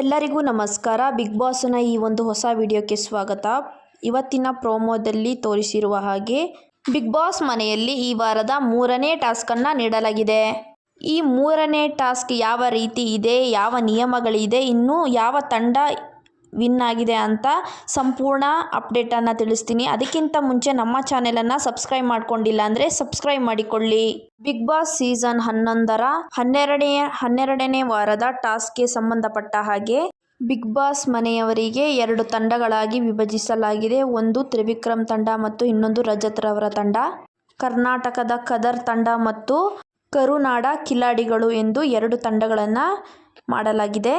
ಎಲ್ಲರಿಗೂ ನಮಸ್ಕಾರ. ಬಿಗ್ ಬಾಸ್ನ ಈ ಒಂದು ಹೊಸ ವಿಡಿಯೋಕ್ಕೆ ಸ್ವಾಗತ. ಇವತ್ತಿನ ಪ್ರೋಮೋದಲ್ಲಿ ತೋರಿಸಿರುವ ಹಾಗೆ ಬಿಗ್ ಬಾಸ್ ಮನೆಯಲ್ಲಿ ಈ ವಾರದ ಮೂರನೇ ಟಾಸ್ಕನ್ನು ನೀಡಲಾಗಿದೆ. ಈ ಮೂರನೇ ಟಾಸ್ಕ್ ಯಾವ ರೀತಿ ಇದೆ, ಯಾವ ನಿಯಮಗಳಿದೆ, ಇನ್ನು ಯಾವ ತಂಡ ವಿನ್ ಆಗಿದೆ ಅಂತ ಸಂಪೂರ್ಣ ಅಪ್ಡೇಟನ್ನು ತಿಳಿಸ್ತೀನಿ. ಅದಕ್ಕಿಂತ ಮುಂಚೆ ನಮ್ಮ ಚಾನೆಲನ್ನು ಸಬ್ಸ್ಕ್ರೈಬ್ ಮಾಡ್ಕೊಂಡಿಲ್ಲ ಅಂದರೆ ಸಬ್ಸ್ಕ್ರೈಬ್ ಮಾಡಿಕೊಳ್ಳಿ. ಬಿಗ್ ಬಾಸ್ ಸೀಸನ್ ಹನ್ನೊಂದರ ಹನ್ನೆರಡನೇ ಹನ್ನೆರಡನೇ ವಾರದ ಟಾಸ್ಕ್ಗೆ ಸಂಬಂಧಪಟ್ಟ ಹಾಗೆ ಬಿಗ್ ಬಾಸ್ ಮನೆಯವರಿಗೆ ಎರಡು ತಂಡಗಳಾಗಿ ವಿಭಜಿಸಲಾಗಿದೆ. ಒಂದು ತ್ರಿವಿಕ್ರಮ್ ತಂಡ ಮತ್ತು ಇನ್ನೊಂದು ರಜತ್ ರವರ ತಂಡ. ಕರ್ನಾಟಕದ ಕದರ್ ತಂಡ ಮತ್ತು ಕರುನಾಡ ಕಿಲಾಡಿಗಳು ಎಂದು ಎರಡು ತಂಡಗಳನ್ನು ಮಾಡಲಾಗಿದೆ.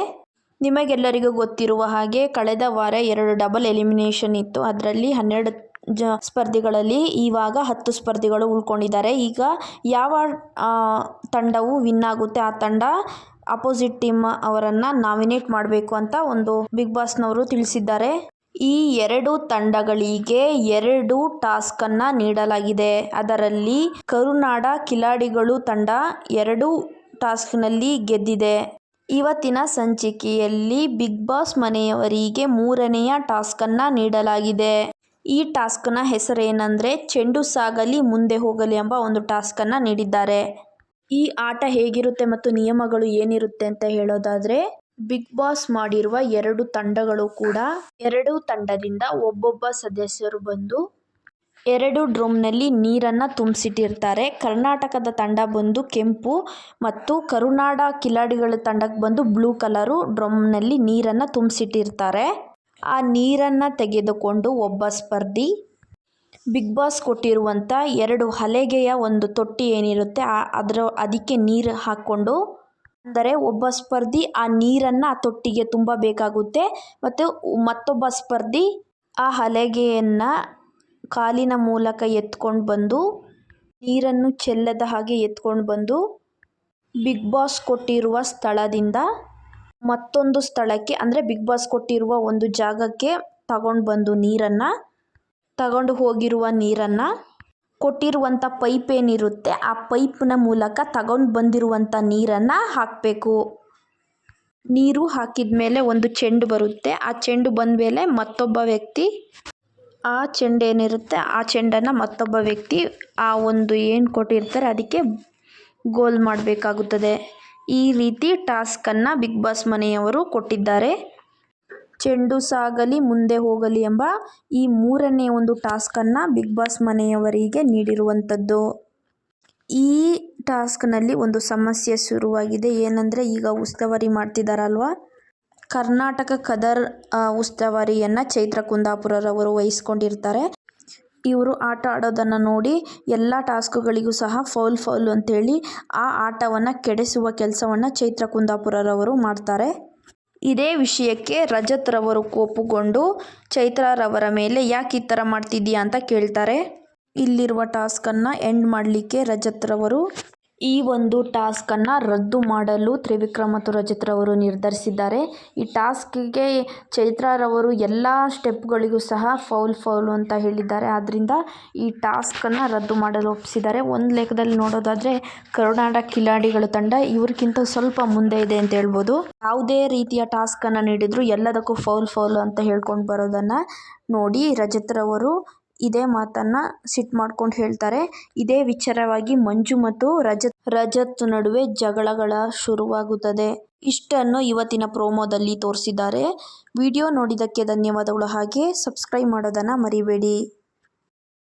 ನಿಮಗೆಲ್ಲರಿಗೂ ಗೊತ್ತಿರುವ ಹಾಗೆ ಕಳೆದ ವಾರ ಎರಡು ಡಬಲ್ ಎಲಿಮಿನೇಷನ್ ಇತ್ತು. ಅದರಲ್ಲಿ ಹನ್ನೆರಡು ಜ ಸ್ಪರ್ಧಿಗಳಲ್ಲಿ ಇವಾಗ ಹತ್ತು ಸ್ಪರ್ಧಿಗಳು ಉಳ್ಕೊಂಡಿದ್ದಾರೆ. ಈಗ ಯಾವ ತಂಡವು ವಿನ್ ಆಗುತ್ತೆ, ಆ ತಂಡ ಅಪೋಸಿಟ್ ಟೀಮ್ ಅವರನ್ನು ನಾಮಿನೇಟ್ ಮಾಡಬೇಕು ಅಂತ ಒಂದು ಬಿಗ್ ಬಾಸ್ನವರು ತಿಳಿಸಿದ್ದಾರೆ. ಈ ಎರಡು ತಂಡಗಳಿಗೆ ಎರಡು ಟಾಸ್ಕನ್ನು ನೀಡಲಾಗಿದೆ. ಅದರಲ್ಲಿ ಕರುನಾಡ ಕಿಲಾಡಿಗಳು ತಂಡ ಎರಡು ಟಾಸ್ಕ್ನಲ್ಲಿ ಗೆದ್ದಿದೆ. ಇವತ್ತಿನ ಸಂಚಿಕೆಯಲ್ಲಿ ಬಿಗ್ ಬಾಸ್ ಮನೆಯವರಿಗೆ ಮೂರನೆಯ ಟಾಸ್ಕನ್ನು ನೀಡಲಾಗಿದೆ. ಈ ಟಾಸ್ಕ್ನ ಹೆಸರೇನೆಂದರೆ ಚೆಂಡು ಸಾಗಲಿ ಮುಂದೆ ಹೋಗಲಿ ಎಂಬ ಒಂದು ಟಾಸ್ಕನ್ನು ನೀಡಿದ್ದಾರೆ. ಈ ಆಟ ಹೇಗಿರುತ್ತೆ ಮತ್ತು ನಿಯಮಗಳು ಏನಿರುತ್ತೆ ಅಂತ ಹೇಳೋದಾದರೆ, ಬಿಗ್ ಬಾಸ್ ಮಾಡಿರುವ ಎರಡು ತಂಡಗಳು ಕೂಡ ಎರಡು ತಂಡದಿಂದ ಒಬ್ಬೊಬ್ಬ ಸದಸ್ಯರು ಬಂದು ಎರಡು ಡ್ರಮ್ನಲ್ಲಿ ನೀರನ್ನು ತುಂಬಿಸಿಟ್ಟಿರ್ತಾರೆ. ಕರ್ನಾಟಕದ ತಂಡ ಬಂದು ಕೆಂಪು ಮತ್ತು ಕರುನಾಡ ಕಿಲಾಡಿಗಳ ತಂಡಕ್ಕೆ ಬಂದು ಬ್ಲೂ ಕಲರು ಡ್ರಮ್ನಲ್ಲಿ ನೀರನ್ನು ತುಂಬಿಸಿಟ್ಟಿರ್ತಾರೆ. ಆ ನೀರನ್ನು ತೆಗೆದುಕೊಂಡು ಒಬ್ಬ ಸ್ಪರ್ಧಿ ಬಿಗ್ ಬಾಸ್ ಕೊಟ್ಟಿರುವಂಥ ಎರಡು ಹಲಗೆಯ ಒಂದು ತೊಟ್ಟಿ ಏನಿರುತ್ತೆ, ಆ ಅದರ ಅದಕ್ಕೆ ನೀರು ಹಾಕ್ಕೊಂಡು ಅಂದರೆ ಒಬ್ಬ ಸ್ಪರ್ಧಿ ಆ ನೀರನ್ನು ಆ ತೊಟ್ಟಿಗೆ ತುಂಬಬೇಕಾಗುತ್ತೆ ಮತ್ತು ಮತ್ತೊಬ್ಬ ಸ್ಪರ್ಧಿ ಆ ಹಲಗೆಯನ್ನು ಕಾಲಿನ ಮೂಲಕ ಎತ್ಕೊಂಡು ಬಂದು, ನೀರನ್ನು ಚೆಲ್ಲದ ಹಾಗೆ ಎತ್ಕೊಂಡು ಬಂದು, ಬಿಗ್ ಬಾಸ್ ಕೊಟ್ಟಿರುವ ಸ್ಥಳದಿಂದ ಮತ್ತೊಂದು ಸ್ಥಳಕ್ಕೆ, ಅಂದರೆ ಬಿಗ್ ಬಾಸ್ ಕೊಟ್ಟಿರುವ ಒಂದು ಜಾಗಕ್ಕೆ ತಗೊಂಡು ಬಂದು ನೀರನ್ನು, ತಗೊಂಡು ಹೋಗಿರುವ ನೀರನ್ನು ಕೊಟ್ಟಿರುವಂಥ ಪೈಪ್ ಏನಿರುತ್ತೆ, ಆ ಪೈಪ್ನ ಮೂಲಕ ತಗೊಂಡು ಬಂದಿರುವಂಥ ನೀರನ್ನು ಹಾಕಬೇಕು. ನೀರು ಹಾಕಿದ ಮೇಲೆ ಒಂದು ಚೆಂಡು ಬರುತ್ತೆ. ಆ ಚೆಂಡು ಬಂದ ಮೇಲೆ ಮತ್ತೊಬ್ಬ ವ್ಯಕ್ತಿ ಆ ಚೆಂಡು ಏನಿರುತ್ತೆ ಆ ಚೆಂಡನ್ನು ಮತ್ತೊಬ್ಬ ವ್ಯಕ್ತಿ ಆ ಒಂದು ಏನು ಕೊಟ್ಟಿರ್ತಾರೆ ಅದಕ್ಕೆ ಗೋಲ್ ಮಾಡಬೇಕಾಗುತ್ತದೆ. ಈ ರೀತಿ ಟಾಸ್ಕನ್ನು ಬಿಗ್ ಬಾಸ್ ಮನೆಯವರು ಕೊಟ್ಟಿದ್ದಾರೆ. ಚೆಂಡು ಸಾಗಲಿ, ಮುಂದೆ ಹೋಗಲಿ ಎಂಬ ಈ ಮೂರನೇ ಒಂದು ಟಾಸ್ಕನ್ನು ಬಿಗ್ ಬಾಸ್ ಮನೆಯವರಿಗೆ ನೀಡಿರುವಂಥದ್ದು. ಈ ಟಾಸ್ಕ್ನಲ್ಲಿ ಒಂದು ಸಮಸ್ಯೆ ಶುರುವಾಗಿದೆ. ಏನಂದರೆ ಈಗ ಉಸ್ತುವಾರಿ ಮಾಡ್ತಿದ್ದಾರಲ್ವ ಕರ್ನಾಟಕ ಕದರ್ ಉಸ್ತುವಾರಿಯನ್ನು ಚೈತ್ರ ಕುಂದಾಪುರರವರು ವಹಿಸ್ಕೊಂಡಿರ್ತಾರೆ. ಇವರು ಆಟ ಆಡೋದನ್ನು ನೋಡಿ ಎಲ್ಲ ಟಾಸ್ಕ್ಗಳಿಗೂ ಸಹ ಫೌಲ್ ಫೌಲ್ ಅಂತೇಳಿ ಆ ಆಟವನ್ನು ಕೆಡಿಸುವ ಕೆಲಸವನ್ನು ಚೈತ್ರ ಕುಂದಾಪುರರವರು ಮಾಡ್ತಾರೆ. ಇದೇ ವಿಷಯಕ್ಕೆ ರಜತ್ ರವರು ಕೋಪಗೊಂಡು ಚೈತ್ರರವರ ಮೇಲೆ ಯಾಕೆ ಈ ಥರ ಮಾಡ್ತಿದ್ದೀಯಾ ಅಂತ ಕೇಳ್ತಾರೆ. ಇಲ್ಲಿರುವ ಟಾಸ್ಕನ್ನು ಎಂಡ್ ಮಾಡಲಿಕ್ಕೆ ರಜತ್ ರವರು ಈ ಒಂದು ಟಾಸ್ಕನ್ನು ರದ್ದು ಮಾಡಲು ತ್ರಿವಿಕ್ರಮ್ ಮತ್ತು ರಜತ್ ರವರು ನಿರ್ಧರಿಸಿದ್ದಾರೆ. ಈ ಟಾಸ್ಕ್ಗೆ ಚೈತ್ರರವರು ಎಲ್ಲ ಸ್ಟೆಪ್ಗಳಿಗೂ ಸಹ ಫೌಲ್ ಫೌಲ್ ಅಂತ ಹೇಳಿದ್ದಾರೆ. ಆದ್ದರಿಂದ ಈ ಟಾಸ್ಕನ್ನು ರದ್ದು ಮಾಡಲು ಒಪ್ಪಿಸಿದ್ದಾರೆ. ಒಂದು ಲೆಕ್ಕದಲ್ಲಿ ನೋಡೋದಾದರೆ ಕರ್ನಾಟಕ ಕಿಲಾಡಿಗಳ ತಂಡ ಇವ್ರಿಗಿಂತ ಸ್ವಲ್ಪ ಮುಂದೆ ಇದೆ ಅಂತ ಹೇಳ್ಬೋದು. ಯಾವುದೇ ರೀತಿಯ ಟಾಸ್ಕನ್ನು ನೀಡಿದ್ರು ಎಲ್ಲದಕ್ಕೂ ಫೌಲ್ ಫೌಲ್ ಅಂತ ಹೇಳ್ಕೊಂಡು ಬರೋದನ್ನು ನೋಡಿ ರಜತ್ ರವರು ಇದೇ ಮಾತನ್ನ ಸಿಟ್ ಮಾಡ್ಕೊಂಡು ಹೇಳ್ತಾರೆ. ಇದೇ ವಿಚಾರವಾಗಿ ಮಂಜು ಮತ್ತು ರಜತ್ ರಜತ್ ನಡುವೆ ಜಗಳಗಳ ಶುರುವಾಗುತ್ತದೆ. ಇಷ್ಟನ್ನು ಇವತ್ತಿನ ಪ್ರೋಮೋದಲ್ಲಿ ತೋರಿಸಿದ್ದಾರೆ. ವಿಡಿಯೋ ನೋಡಿದ್ದಕ್ಕೆ ಧನ್ಯವಾದಗಳು. ಹಾಗೆ ಸಬ್ಸ್ಕ್ರೈಬ್ ಮಾಡೋದನ್ನು ಮರಿಬೇಡಿ.